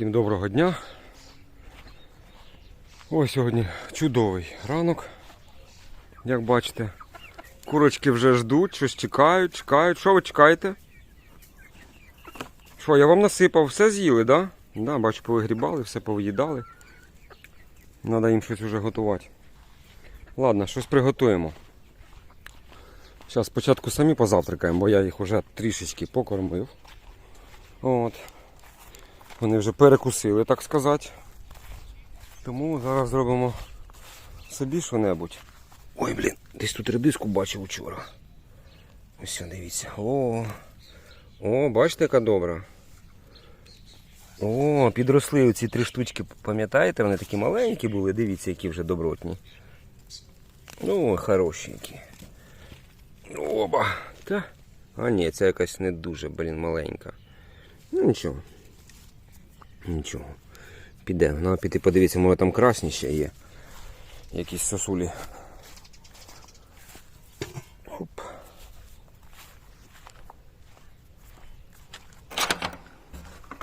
Всім доброго дня. Ось сьогодні чудовий ранок. Як бачите, курочки вже ждуть, щось чекають, чекають. Що ви чекаєте? Що, я вам насипав, все з'їли? Да? Да, бачу, повигрібали, все повиїдали. Треба їм щось вже готувати. Ладно, щось приготуємо. Зараз спочатку самі позавтракаємо, бо я їх вже трішечки покормив. От. Вони вже перекусили, так сказати. Тому зараз зробимо собі що-небудь. Ой, блін, десь тут редиску бачив вчора. Ось дивіться. О, о, бачите, яка добра. О, підросли оці три штучки, пам'ятаєте? Вони такі маленькі були, дивіться, які вже добротні. О, хороші які. Оба. Та. А ні, це якась не дуже, блін, маленька. Ну нічого. Нічого. Піде. Треба піти подивитися, може там красні ще є. Якісь сосулі. Хоп.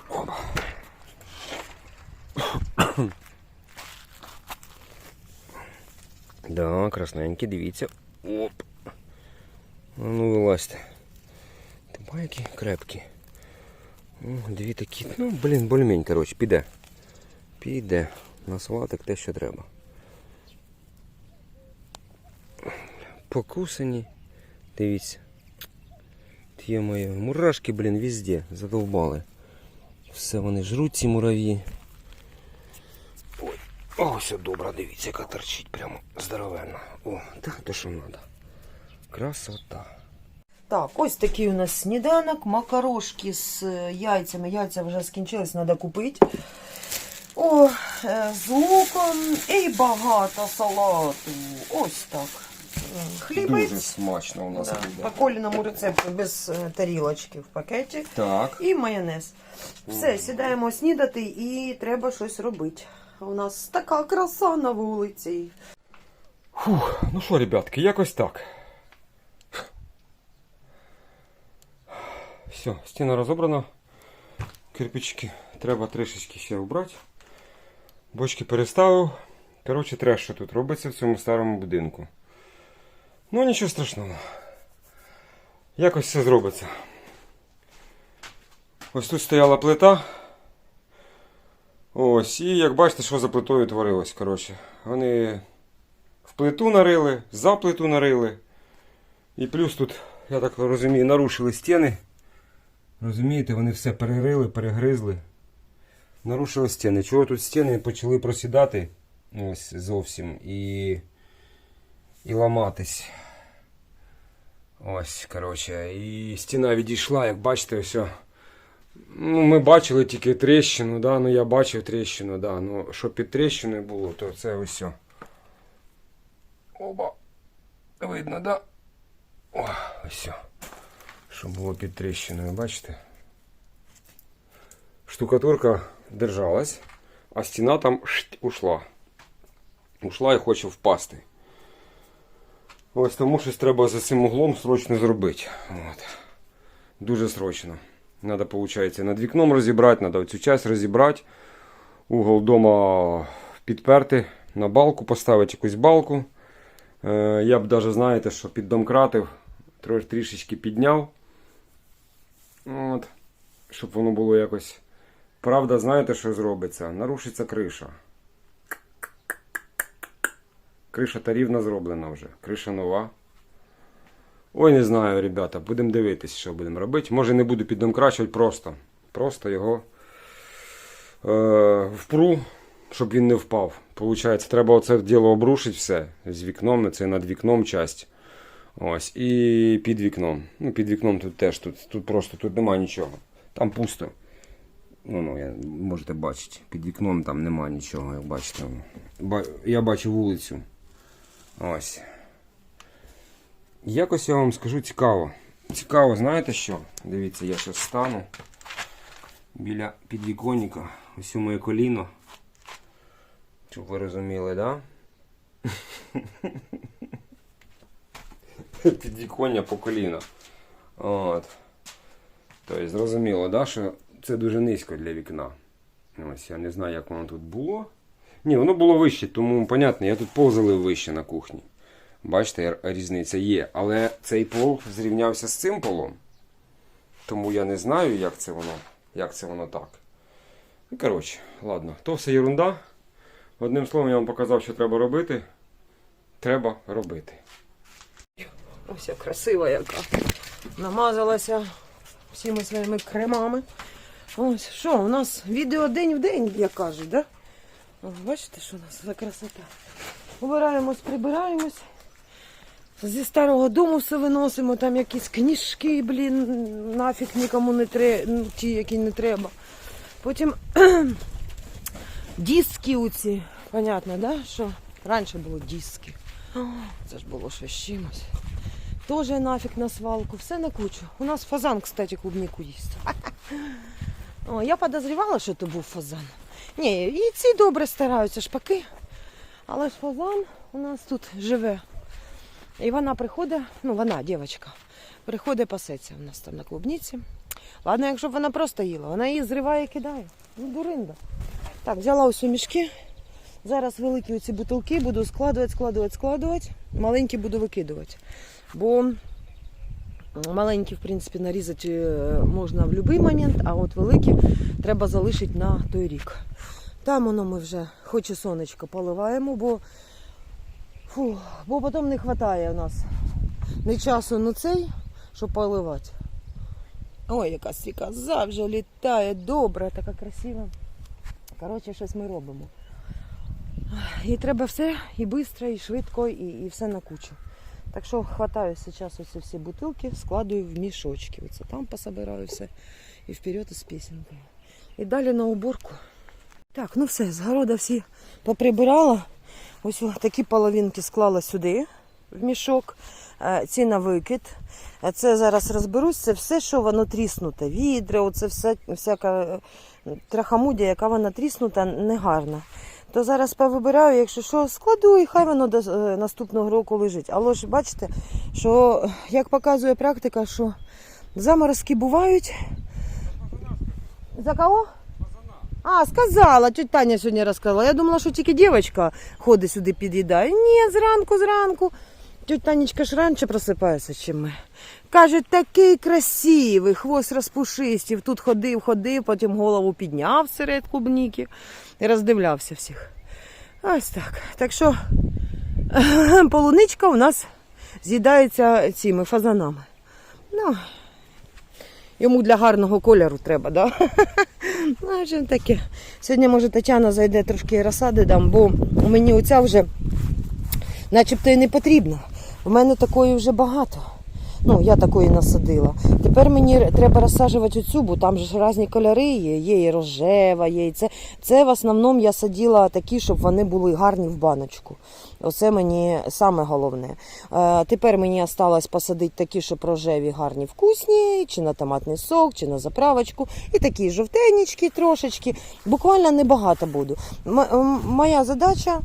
Опа. Да, красненькі, дивіться. Оп. Ну вилазьте. Ти які крепкі. Дві такі, ну, блін, бульмінь, коротше, піде. Піде. На салатик те, що треба. Покусані. Дивіться. Є моє. Мурашки, блін, везде. Задовбали. Все вони жруть ці мурав'ї. Ой, о, все добре, дивіться, яка торчить прямо здоровенна. О, так, то що треба. Красота. Так, ось такий у нас сніданок, макарошки з е, яйцями. Яйця вже скінчились, треба купити. О, е, з луком і багато салату. Ось так. Е, Дуже смачно у нас да, по коліному рецепту без тарілочки в пакеті. Так. І майонез. Все, сідаємо снідати і треба щось робити. У нас така краса на вулиці. Фух, ну що, ребятки, якось так. Все, стіна розібрана. Кирпички треба трішечки ще вбрати. Бочки переставив. Коротше, треш, що тут робиться в цьому старому будинку. Ну, нічого страшного. Якось все зробиться. Ось тут стояла плита. Ось, і як бачите, що за плитою творилось. Коротше, вони в плиту нарили, за плиту нарили. І плюс тут, я так розумію, нарушили стіни. Розумієте, вони все перерили, перегризли. Нарушили стіни. Чого тут стіни почали просідати ось зовсім і, і ламатись. Ось, коротше, і стіна відійшла, як бачите, все. Ну, ми бачили тільки тріщину, да? ну я бачив тріщину, да? ну що під тріщиною було, то це ось. Оба. Видно, да? О, ось. Що було під тріщиною, бачите? Штукатурка держалась, а стіна там шт, ушла. Ушла і хоче впасти. Ось тому щось треба за цим углом срочно зробити. От. Дуже срочно. Надо, виходить, над вікном розібрати, треба цю часть розібрати. Угол вдома підперти, на балку поставити якусь балку. Е, Я б навіть, знаєте, що піддомкратив, трош, трішечки підняв. От. Щоб воно було якось. Правда, знаєте, що зробиться? Нарушиться криша. Криша та рівно зроблена вже. Криша нова. Ой, не знаю, ребята. Будемо дивитись, що будемо робити. Може не буду піддомкрачувати просто. Просто його е, впру, щоб він не впав. Получається, треба оце діло обрушити все з вікном, це над вікном часть. Ось, і під вікном. Ну, під вікном тут теж, тут, тут просто тут немає нічого. Там пусто. Ну, ну, я, можете бачити. Під вікном там немає нічого, як бачите. Ба- Я бачу вулицю. Ось. Якось я вам скажу цікаво. Цікаво, знаєте що? Дивіться, я зараз стану біля підвіконника. Ось у моє коліно. Щоб ви розуміли, да? Підвіконня по коліна. От. Тобто, зрозуміло, да, що це дуже низько для вікна. Ось я не знаю, як воно тут було. Ні, воно було вище, тому понятно, я тут пол вище на кухні. Бачите, різниця є. Але цей пол зрівнявся з цим полом. Тому я не знаю, як це воно, як це воно так. Ну, коротше, ладно, то все ерунда. Одним словом, я вам показав, що треба робити. Треба робити. Ось як красива яка. Намазалася всіми своїми кремами. Ось що, у нас відео день в день, як кажуть, да? О, бачите, що у нас за красота. Убираємось, прибираємось. Зі старого дому все виносимо, там якісь книжки, блін, нафіг нікому не треба, ті, які не треба. Потім диски оці, понятно, да? що раніше було диски. Це ж було щось чимось. Тоже нафіг на свалку, все на кучу. У нас фазан, кстати, клубнику їсть. О, я подозрівала, що це був фазан. Ні, і ці добре стараються шпаки. Але ж фазан у нас тут живе. І вона приходить, ну вона, дівчинка, приходить пасеться у нас там на клубниці. Ладно, якщо б вона просто їла, вона її зриває і кидає. Ну, дуринда. Так, взяла ось у мішки. Зараз великі оці бутилки буду складувати, складувати, складувати. Маленькі буду викидувати. Бо маленькі, в принципі, нарізати е, можна в будь-який момент, а от великі треба залишити на той рік. Там воно ми вже, хоч і сонечко, поливаємо, бо, фу, бо потім не вистачає у нас ні часу, ні цей, щоб поливати. Ой, яка стрікоза вже літає, добра, така красива. Коротше, щось ми робимо. І треба все і швидко, і швидко, і, все на кучу. Так що хватаю зараз оці всі бутилки, складую в мішочки. Оце там пособираю все і вперед із пісенькою. І далі на уборку. Так, ну все, з города всі поприбирала. Ось такі половинки склала сюди в мішок. Е, Ці на викид. Е, Це зараз розберусь. Це все, що воно тріснуте. Відра, оце все, всяка е, трахамудя, яка вона тріснута, негарна. То зараз повибираю, якщо що, складу і хай воно до е, наступного року лежить. Але ж бачите, що як показує практика, що заморозки бувають. За кого? А, сказала, тетя Таня сьогодні розказала. Я думала, що тільки дівчинка ходить сюди під'їдає. Ні, зранку, зранку. Тетя Танечка ж раніше просипається, чим ми. Каже, такий красивий, хвост розпушистів. Тут ходив, ходив, потім голову підняв серед клубніки і роздивлявся всіх. Ось так. Так що полуничка у нас з'їдається цими фазанами. Ну, йому для гарного кольору треба, да? Ну, що таке. Сьогодні, може, Тетяна зайде трошки розсади дам, бо мені оця вже начебто і не потрібна. У мене такої вже багато. Ну, я такої насадила. Тепер мені треба розсаджувати оцю, бо там ж різні кольори є. Є і рожева, є і це. Це в основному я садила такі, щоб вони були гарні в баночку. Оце мені саме головне. Е, тепер мені осталось посадити такі, щоб рожеві, гарні, вкусні, чи на томатний сок, чи на заправочку. І такі жовтенічки трошечки. Буквально небагато буду. М- моя задача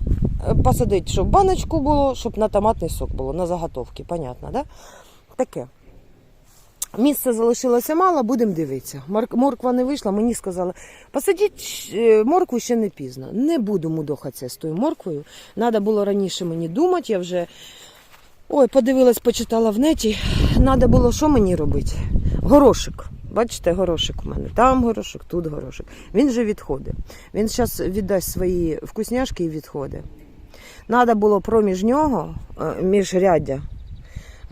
е, посадити, щоб баночку було, щоб на томатний сок було, на заготовки, понятно, да? Таке. Місця залишилося мало, будемо дивитися. Морк- Морква не вийшла, мені сказали, посадіть е, моркву ще не пізно. Не буду мудохатися з тою морквою. Треба було раніше мені думати, я вже ой, подивилась, почитала в неті. Треба було що мені робити? Горошик. Бачите, горошик у мене. Там горошик, тут горошик. Він вже відходить. Він зараз віддасть свої вкусняшки і відходить. Треба було проміж нього, е, між ряддя,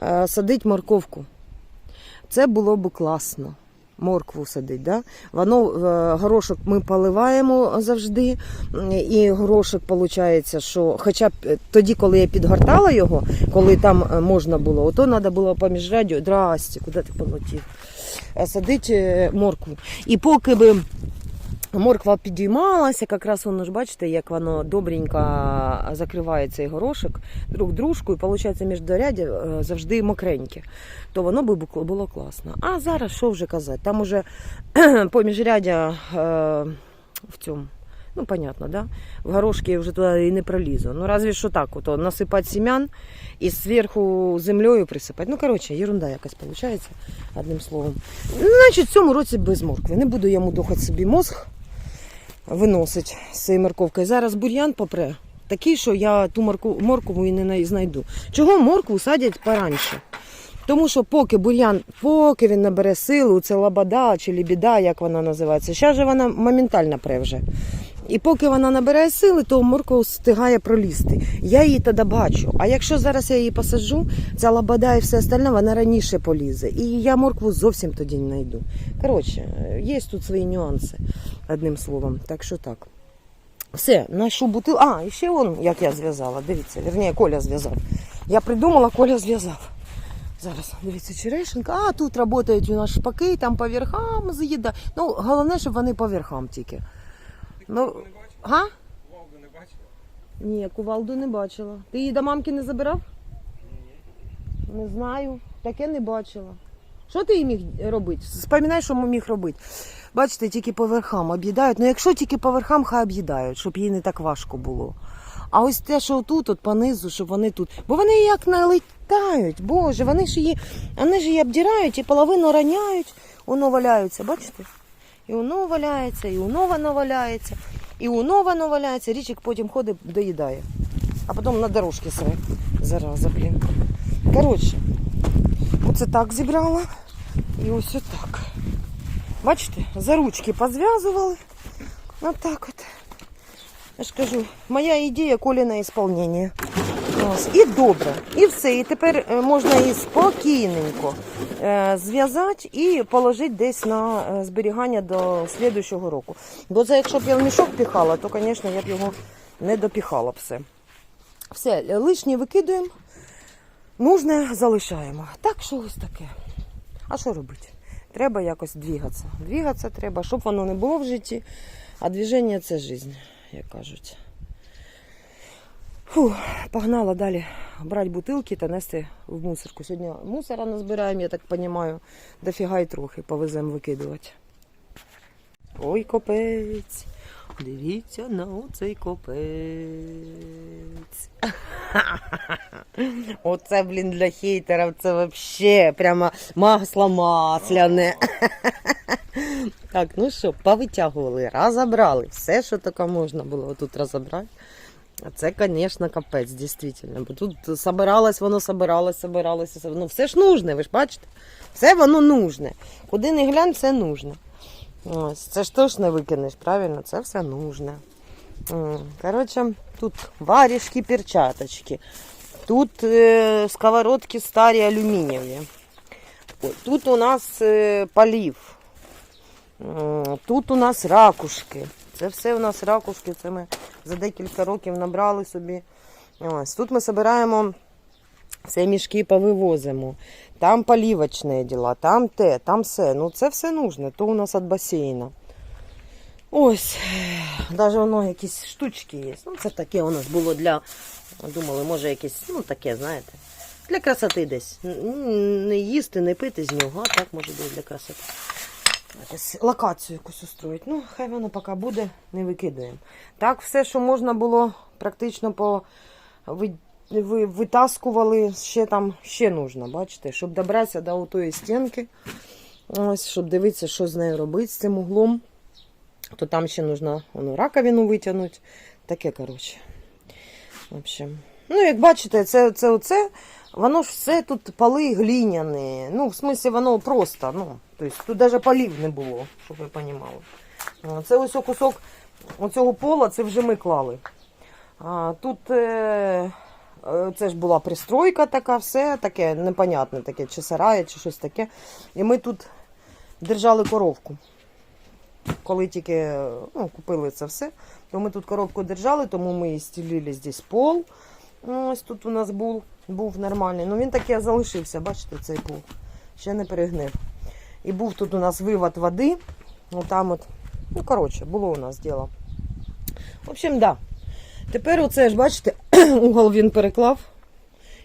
е, садити морковку. Це було б класно. Моркву садить, да? Воно е, горошок ми поливаємо завжди. І горошок виходить, що хоча б е, тоді, коли я підгортала його, коли там можна було, ото треба було поміж радіо, здрасте, куди ти полетів? Садити е, моркву. І поки би морква підіймалася, якраз воно ж бачите, як воно добренько закриває цей горошок друг дружку, і виходить між дорядя е, завжди мокреньке, то воно би було класно. А зараз що вже казати? Там уже поміж рядя е, в цьому. Ну, понятно, да? В горошки вже туди і не пролізу. Ну, разве що так, ото, насипати семян і зверху землею присипати. Ну, коротше, ерунда якась виходить, одним словом. Ну, Значить, в цьому році без моркви. Не буду я мудохати собі мозг. Виносить з цією морковкою. Зараз бур'ян попре. Такий, що я ту моркову і не знайду. Чого моркву садять пораньше? Тому що поки бур'ян, поки він набере силу, це лабада чи лібіда, як вона називається, зараз же вона моментально пре вже. І поки вона набирає сили, то морква встигає пролізти. Я її тоді бачу. А якщо зараз я її посаджу, ця лабада і все остальне, вона раніше полізе. І я моркву зовсім тоді не знайду. Коротше, є тут свої нюанси, одним словом. Так що так. Все, нашу бутил. А, і ще он, як я зв'язала. Дивіться, вірніше, Коля зв'язав. Я придумала, Коля зв'язав. Зараз, дивіться, черешенка. А тут працюють у нас шпаки, там по верхам заїда. Ну, головне, щоб вони по верхам тільки. Ну, га? Кувалду не бачила? Ні, кувалду не бачила. Ти її до мамки не забирав? Не знаю. Таке не бачила. Що ти їй міг робити? Спомінай, що міг робити. Бачите, тільки по верхам об'їдають. Ну якщо тільки по верхам, хай об'їдають, щоб їй не так важко було. А ось те, що тут, от понизу, щоб вони тут. Бо вони як налетають, боже, вони ж її, вони ж її обдирають і половину раняють, воно валяються, бачите? І воно валяється, і воно воно валяється, і воно воно валяється. Річик потім ходить, доїдає. А потім на дорожці себе. Зараза, блін. Коротше, оце так зібрала. І ось отак. Бачите, за ручки позв'язували. Отак от. Я ж кажу, моя ідея колі на ісполнення. Ось. І добре. І все. І тепер е, можна її спокійненько е, зв'язати і положити десь на е, зберігання до слідуючого року. Бо це якщо б я в мішок піхала, то, звісно, я б його не допіхала б все. Все, лишнє викидуємо, нужне залишаємо. Так що ось таке. А що робити? Треба якось двігатися. Двігатися треба, щоб воно не було в житті, а движення це життя, як кажуть. Фу, погнала далі брати бутилки та нести в мусорку. Сьогодні мусора назбираємо, я так розумію, дофіга й трохи повеземо викидувати. Ой, копець. Дивіться на оцей копець. Оце, блін, для хейтерів це вообще прямо масло масляне. Так, ну що, повитягували, розібрали. Все, що таке можна було тут розібрати. А це, звісно, капець, дійсно. Бо тут собиралось, воно собиралось, собиралось. Ну, все ж нужне, ви ж бачите? Все воно нужне. Куди не глянь, все нужне. Ось, це ж теж не викинеш, правильно? Це все нужне. Коротше, тут варежки, перчаточки. Тут е, сковородки старі алюмінієві. Тут у нас е, полів. Тут у нас ракушки. Це все у нас ракушки. Це ми за декілька років набрали собі. Ось. Тут ми збираємо все мішки повивозимо. Там полівочні діла, там те, там все. Ну це все нужно. То у нас від басейна. Ось, навіть воно якісь штучки є. Ну, це таке у нас було для. Думали, може якесь, ну таке, знаєте, для красоти десь. Не їсти, не пити з нього, а так може десь для красоти. Якось локацію якусь устроїть. Ну, хай воно поки буде, не викидаємо. Так, все, що можна було практично по ви, ви, витаскували, ще там ще нужно, бачите, щоб добратися до тої стінки. Ось, щоб дивитися, що з нею робити, з цим углом. То там ще нужно воно, раковину витягнути. Таке, коротше. В общем. Ну, як бачите, це, це оце, воно ж все тут поли глиняні. Ну, в смислі, воно просто, ну, тобто тут навіть полів не було, щоб ви розуміли. Це ось кусок оцього пола, це вже ми клали. А, тут е, це ж була пристройка така, все таке непонятне, таке, чи сарає, чи щось таке. І ми тут держали коровку. Коли тільки е, ну, купили це все, то ми тут коробку держали, тому ми і стілили здесь пол. Ну, Ось тут у нас був, був нормальний. Ну він таки залишився, бачите, цей пол. Ще не перегнив. І був тут у нас вивод води. Отам от. Ну, коротше, було у нас діло. В общем, да. Тепер оце ж, бачите, угол він переклав.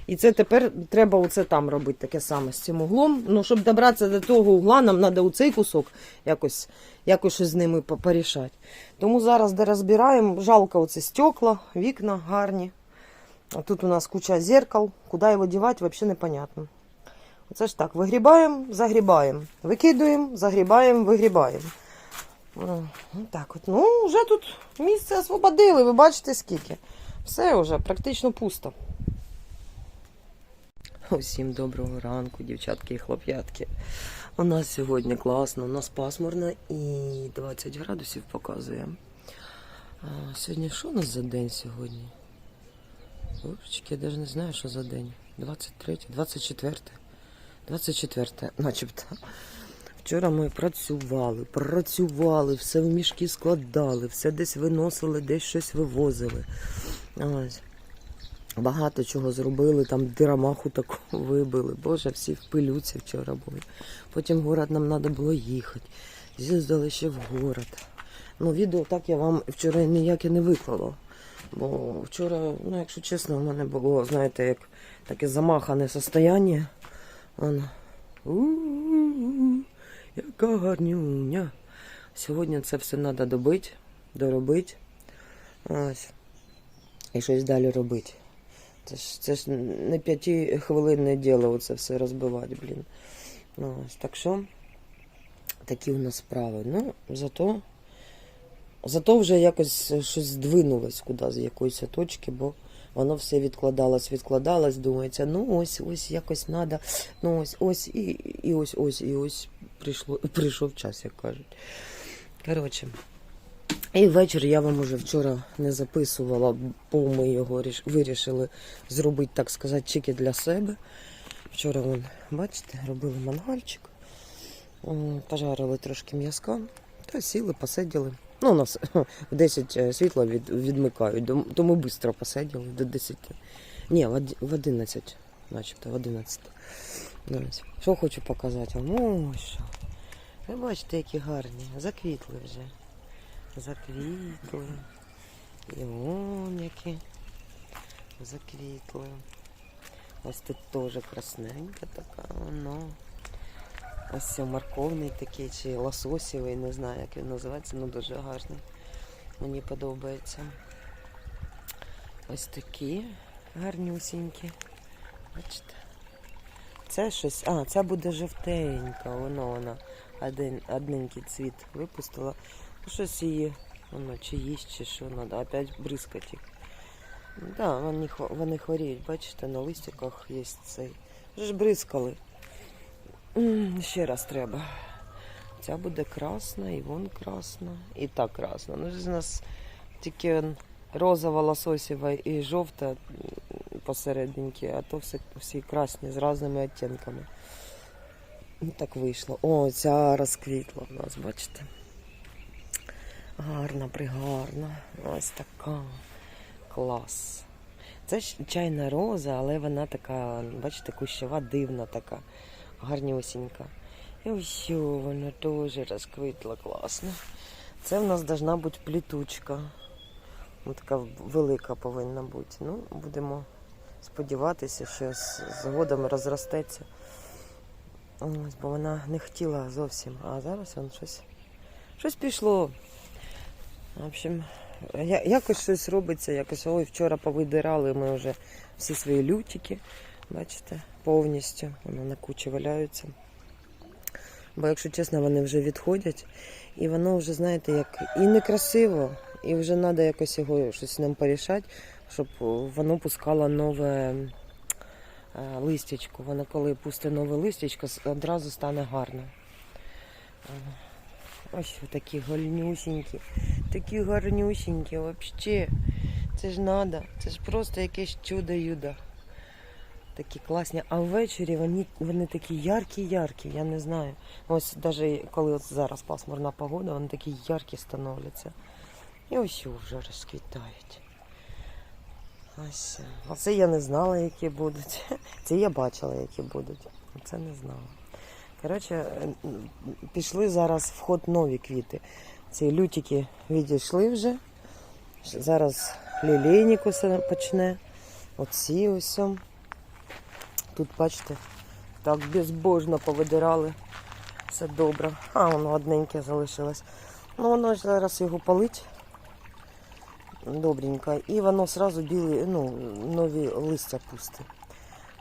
І це тепер треба оце там робити таке саме з цим углом. Ну, щоб добратися до того угла, нам треба оцей кусок якось, якось з ними порішати. Тому зараз де розбираємо, жалко оце стекла, вікна гарні. А тут у нас куча зеркал. Куди його дівати, взагалі непонятно. Оце ж так, вигрібаємо, загрібаємо. Викидуємо, загрібаємо, вигрібаємо. Ну, ну, так от. Ну, вже тут місце освободили, ви бачите скільки. Все вже практично пусто. Усім доброго ранку, дівчатки і хлоп'ятки. У нас сьогодні класно, у нас пасмурно і 20 градусів показує. А, сьогодні що у нас за день сьогодні? Божечки, я навіть не знаю, що за день. 23, 24, 24, начебто. Вчора ми працювали, працювали, все в мішки складали, все десь виносили, десь щось вивозили. Ось. Багато чого зробили, там дирамаху таку вибили. Боже, всі в пилюці вчора були. Потім в город нам треба було їхати. З'їздили ще в город. Ну, відео так я вам вчора ніяке не виклала. Бо вчора, ну, якщо чесно, в мене було, знаєте, як таке замахане состояння. Воно. У-у-у, яка гарнюня. Сьогодні це все треба добити, доробити. Ось. І щось далі робити. Це ж, це ж не п'ятихвилинне діло оце все розбивати, блін. Ну, ось. Так що такі у нас справи. Ну, зато, зато вже якось щось здвинулось куди з якоїсь точки, бо воно все відкладалось, відкладалось, думається, ну ось, ось якось треба, ну ось, ось, і, і ось, ось, і ось прийшло, прийшов час, як кажуть. Коротше. І ввечері я вам уже вчора не записувала, бо ми його вирішили зробити, так сказати, чики для себе. Вчора, вон, бачите, робили мангальчик, пожарили трошки м'язка, та сіли, посиділи. Ну, у нас в 10 е, світла від, відмикають, то ми швидко посиділи до 10. Ні, в 11, начебто, в 11. Ось. Що хочу показати вам? Що. Ви бачите, які гарні, заквітли вже заквітли. І вон які заквітли. Ось тут теж красненька така, воно. Ось морковний такий, чи лососєвий, не знаю, як він називається, але дуже гарний. Мені подобається. Ось такі гарнюсінькі. Бачите? Це щось. А, це буде жовтенька, воно вона один, одненький цвіт випустила. Ну, Щось її, воно чи їсть, чи що, треба опять бризкати їх. Да, вони, вони хворіють, бачите, на листиках є цей. Вже ж бризкали. Ще раз треба. Ця буде красна, і вон красна, і та красна. Ну, ж у нас тільки розова, лососєва і жовта посерединки, а то все, всі красні з різними відтінками. Ну, так вийшло. О, ця розквітла в нас, бачите. Гарна, пригарна. Ось така. Клас. Це ж чайна роза, але вона така, бачите, кущова, дивна така, гарнюсінька. І ось вона теж розквітла класно. Це в нас должна бути плітучка. Ну, така велика повинна бути. Ну, будемо сподіватися, що згодом розростеться. Ось, бо вона не хотіла зовсім. А зараз он щось, щось пішло. В общем, я- якось щось робиться, якось ой, вчора повидирали ми вже всі свої лютики, бачите, повністю. Воно на кучі валяються. Бо, якщо чесно, вони вже відходять. І воно вже, знаєте, як і некрасиво, і вже треба якось його щось ним порішати, щоб воно пускало нове е, листячко. Воно коли пусте нове листячко, одразу стане гарно. Ось такі гольнюсінькі, такі гарнюсінькі, взагалі. Це ж надо, це ж просто якесь чудо-юдо. Такі класні. А ввечері вони, вони такі яркі-яркі, я не знаю. Ось навіть коли от зараз пасмурна погода, вони такі яркі становляться. І ось вже розквітають. Ось. Оце я не знала, які будуть. Це я бачила, які будуть. Це не знала. Коротше, е, пішли зараз в ход нові квіти. Ці лютики відійшли вже. Зараз лілейник усе почне. Оці ось. Тут, бачите, так безбожно повидирали. Все добре. А, воно одненьке залишилось. Ну, воно зараз його палить. Добренько. І воно одразу білі, ну, нові листя пусте.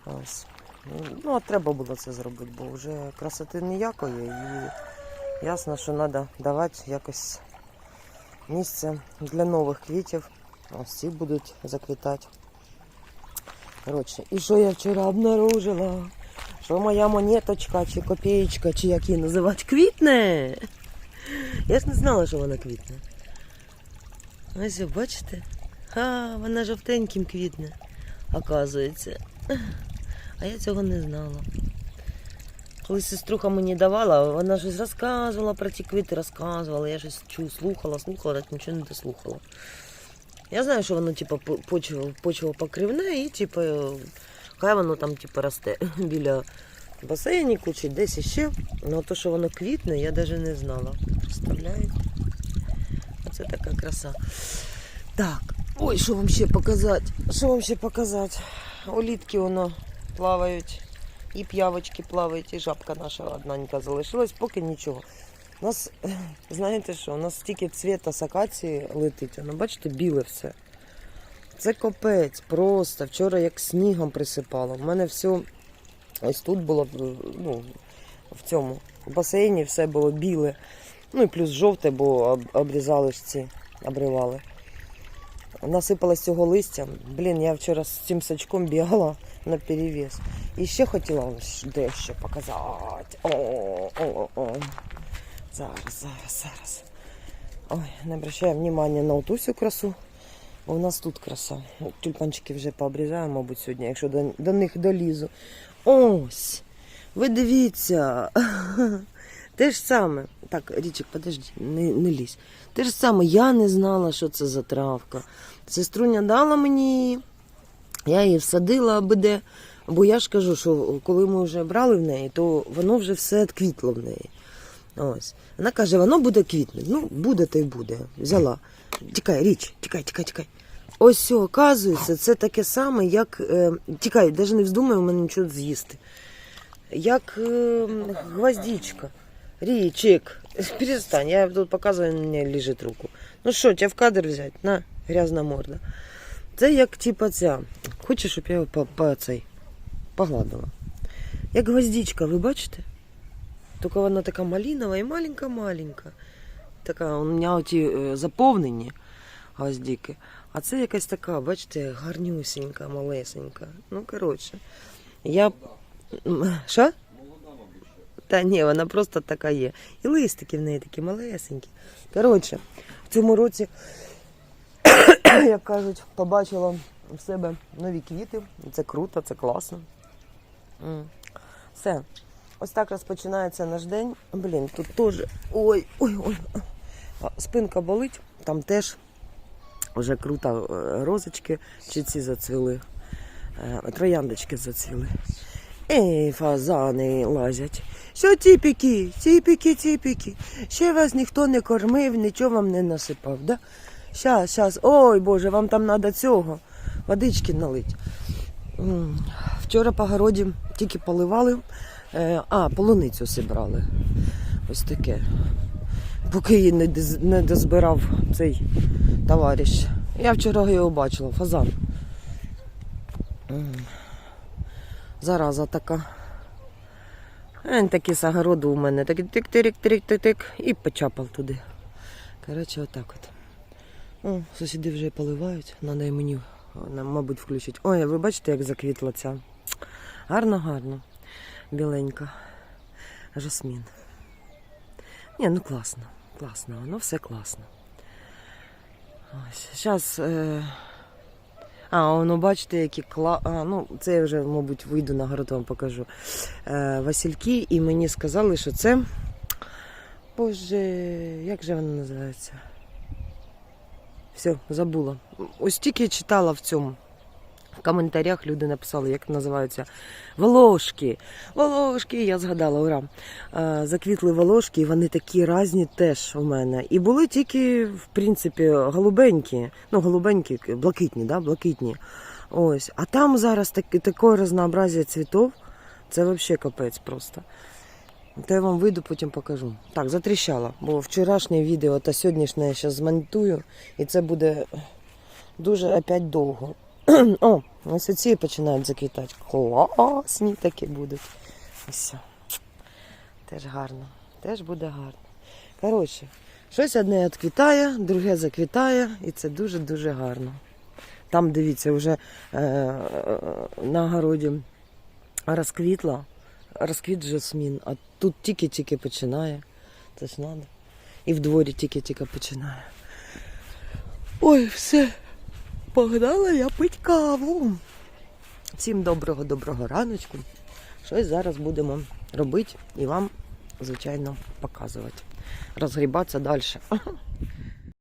Ось. Ну, а треба було це зробити, бо вже красоти ніякої і Ясно, що треба давати якось місце для нових квітів. Ось ці будуть заквітати. Коротше, і що я вчора обнаружила? Що моя монеточка чи копієчка, чи як її називати, квітне. Я ж не знала, що вона квітне. Ось, бачите? А, вона жовтеньким квітне, оказується. А я цього не знала. Коли сеструха мені давала, вона щось розказувала про ті квіти, розказувала. Я щось чую, слухала, слухала, так нічого не дослухала. Я знаю, що воно, типу, по- почва, почва покривне і, типу, хай воно там, типу, росте біля басейніку чи десь іще. Ну, то, що воно квітне, я навіть не знала. Представляєте? Оце така краса. Так, ой, що вам ще показати? Що вам ще показати? Улітки воно плавають, і п'явочки плавають, і жабка наша одненька залишилась, поки нічого. У нас, знаєте що, у нас стільки цвіта з акації летить, воно, бачите, біле все. Це копець, просто. Вчора як снігом присипало. У мене все ось тут було ну, в цьому в басейні все було біле. Ну і плюс жовте, бо об- обрізали ж ці, обривали. Насипалось цього листя. Блін, я вчора з цим сачком бігала на перевес. І ще хотіла ось дещо показати. О, о, о. Зараз, зараз, зараз. Ой, не обращаю внимання на оту всю красу. У нас тут краса. Тюльпанчики вже пообрізаю, мабуть, сьогодні, якщо до, до них долізу. Ось. Ви дивіться. Те ж саме. Так, Річик, подожди, не, не лізь. Те ж саме, я не знала, що це за травка. Сеструня дала мені, я її всадила аби де. Бо я ж кажу, що коли ми вже брали в неї, то воно вже все квітло в неї. Ось. Вона каже, воно буде квітнути. Ну, буде то й буде. Взяла. Тікай, річ, тікай, тікай, тікай. Ось все, оказується, це таке саме, як. Е, тікай, навіть не вздумай у мене нічого з'їсти. Як е, гвоздичка. Річик, перестань, я тут показую, мені лежить руку. Ну що, тебе в кадр взяти? На, грязна морда. Це як типа ця. Хочеш, щоб я його по, по цей погладила? Як гвоздичка, ви бачите? Тільки вона така малінова і маленька-маленька. Така у мене оті е, заповнені гвоздики. А це якась така, бачите, гарнюсінька, малесенька. Ну, коротше. Я. Що? Та ні, вона просто така є. І листики в неї такі малесенькі. Коротше, в цьому році, як кажуть, побачила в себе нові квіти. Це круто, це класно. Все. Ось так розпочинається наш день. Блін, тут теж. Ой, ой, ой. Спинка болить, там теж вже круто е, розочки чи ці зацвіли. Е, Трояндочки зацвіли. Ей, фазани лазять. Що тіпіки, тіпіки, тіпіки. Ще вас ніхто не кормив, нічого вам не насипав, да? Щас, щас. Ой, Боже, вам там треба цього. Водички налить. Вчора по городі тільки поливали. Е, А, полуницю зібрали. Ось таке. Поки її не, дозбирав цей товариш. Я вчора його бачила, фазан. Зараза така. Він такий з огороду у мене. Так тик тик тик тик тик і почапав туди. Коротше, отак от. О, сусіди вже поливають, треба і мені, нам, мабуть, включити. Ой, ви бачите, як заквітла ця. Гарно, гарно. Біленька. Жасмін. Ні, ну класно. Класно, воно все класно. Ось. Зараз. Е... А, воно бачите, які кла. А, ну, це я вже, мабуть, вийду на город, вам покажу. Е, Васильки, і мені сказали, що це. Боже, як же воно називається? Все, забула. Ось тільки читала в цьому. В коментарях люди написали, як називаються волошки. Волошки, я згадала, ура. Заквітли волошки, і вони такі різні теж у мене. І були тільки, в принципі, голубенькі, ну, голубенькі, блакитні, да, блакитні. Ось. А там зараз таке, таке разнообразие цвітів. Це взагалі капець просто. То я вам вийду, потім покажу. Так, затріщала, бо вчорашнє відео та сьогоднішнє я зараз змонтую, і це буде дуже опять довго. О, ось ці починають заквітати. Класні такі будуть. Ось. все. Теж гарно. Теж буде гарно. Коротше, щось одне відквітає, друге заквітає, і це дуже-дуже гарно. Там, дивіться, вже е, на городі розквітла, розквіт жасмін, а тут тільки-тільки починає. Це ж надо. І в дворі тільки-тільки починає. Ой, все. Погнала я пить каву. Всім доброго-доброго раночку. Щось зараз будемо робити і вам, звичайно, показувати. Розгрібатися далі.